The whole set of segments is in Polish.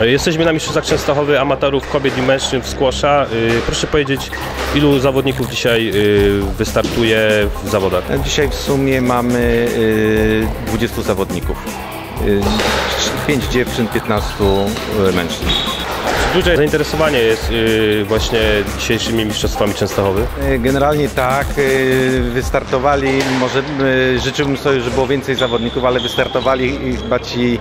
Jesteśmy na Mistrzostwach Częstochowy amatorów kobiet i mężczyzn w squasha. Y, Proszę powiedzieć, ilu zawodników dzisiaj y, wystartuje w zawodach? Dzisiaj w sumie mamy y, 20 zawodników. Y, 5 dziewczyn, 15 mężczyzn. Duże zainteresowanie jest y, właśnie dzisiejszymi Mistrzostwami Częstochowy. Generalnie tak, wystartowali, może y, życzyłbym sobie, żeby było więcej zawodników, ale wystartowali chyba ci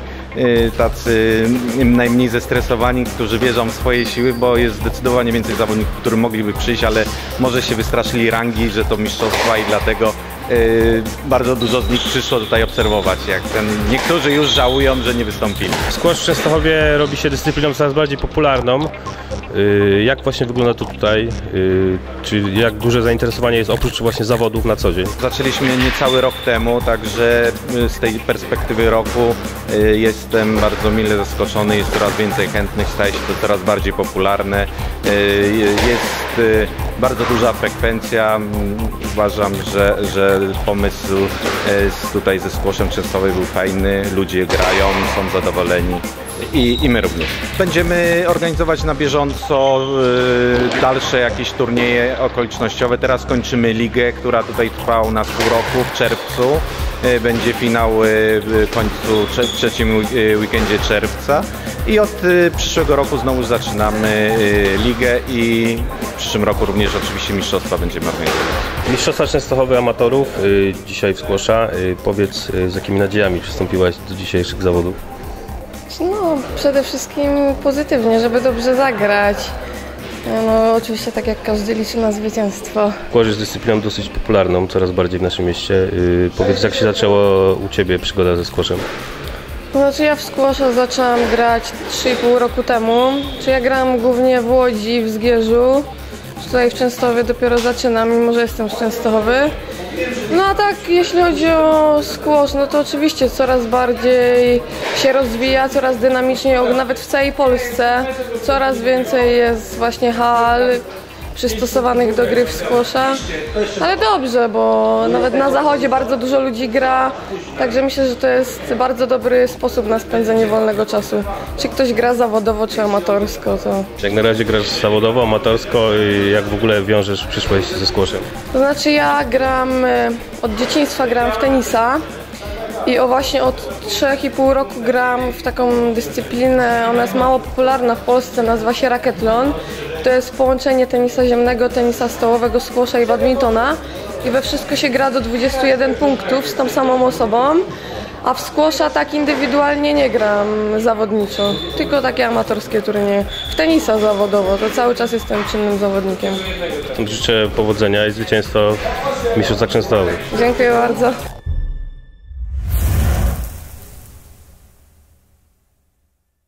tacy najmniej zestresowani, którzy wierzą w swoje siły, bo jest zdecydowanie więcej zawodników, którzy mogliby przyjść, ale może się wystraszyli rangi, że to mistrzostwa i dlatego y, bardzo dużo z nich przyszło tutaj obserwować. Jak ten, niektórzy już żałują, że nie wystąpili. Squash w Częstochowie robi się dyscypliną coraz bardziej popularną. Y, Jak właśnie wygląda to tutaj? Y, Czy jak duże zainteresowanie jest oprócz właśnie zawodów na co dzień? Zaczęliśmy niecały rok temu, także y, z tej perspektywy roku y, jestem bardzo mile zaskoczony. Jest coraz więcej chętnych, staje się to coraz bardziej popularne. Y, Jest y, bardzo duża frekwencja. Mm, Uważam, że, że pomysł z tutaj ze Skłoszem Częstochowy był fajny. Ludzie grają, są zadowoleni. I, I my również. Będziemy organizować na bieżąco y, dalsze jakieś turnieje okolicznościowe. Teraz kończymy ligę, która tutaj trwa u nas pół roku w czerwcu. Y, Będzie finał w końcu trze- trzecim weekendzie czerwca. I od y, przyszłego roku znowu zaczynamy y, ligę i w przyszłym roku również oczywiście mistrzostwa będziemy organizować. Mistrzostwa Częstochowy amatorów, y, dzisiaj w. Y, Powiedz, z jakimi nadziejami przystąpiłaś do dzisiejszych zawodów? No, przede wszystkim pozytywnie, żeby dobrze zagrać. No, oczywiście tak jak każdy liczy na zwycięstwo. Squash jest dyscypliną dosyć popularną, coraz bardziej w naszym mieście. Powiedz, jak się zaczęło u Ciebie przygoda ze squashem? Znaczy ja w squasha zaczęłam grać 3,5 roku temu. Czy ja grałam głównie w Łodzi, w Zgierzu. Tutaj w Częstochowie dopiero zaczynam, mimo że jestem z Częstochowy. No a tak, jeśli chodzi o squash, no to oczywiście coraz bardziej się rozwija, coraz dynamiczniej, nawet w całej Polsce. Coraz więcej jest właśnie hal przystosowanych do gry w squasha. Ale dobrze, bo nawet na zachodzie bardzo dużo ludzi gra, także myślę, że to jest bardzo dobry sposób na spędzenie wolnego czasu. Czy ktoś gra zawodowo, czy amatorsko, to... Jak na razie grasz zawodowo, amatorsko, y, jak w ogóle wiążesz przyszłość ze squashem? To znaczy ja gram, e, od dzieciństwa gram w tenisa i o właśnie od 3,5 roku gram w taką dyscyplinę, ona jest mało popularna w Polsce, nazywa się racquethlon. To jest połączenie tenisa ziemnego, tenisa stołowego, squasha i badmintona i we wszystko się gra do 21 punktów z tą samą osobą. A w squasha tak indywidualnie nie gram zawodniczo, tylko takie amatorskie turnieje. W tenisa zawodowo, to cały czas jestem czynnym zawodnikiem. Życzę powodzenia i zwycięstwa w Mistrzostwach Częstochowych. Dziękuję bardzo.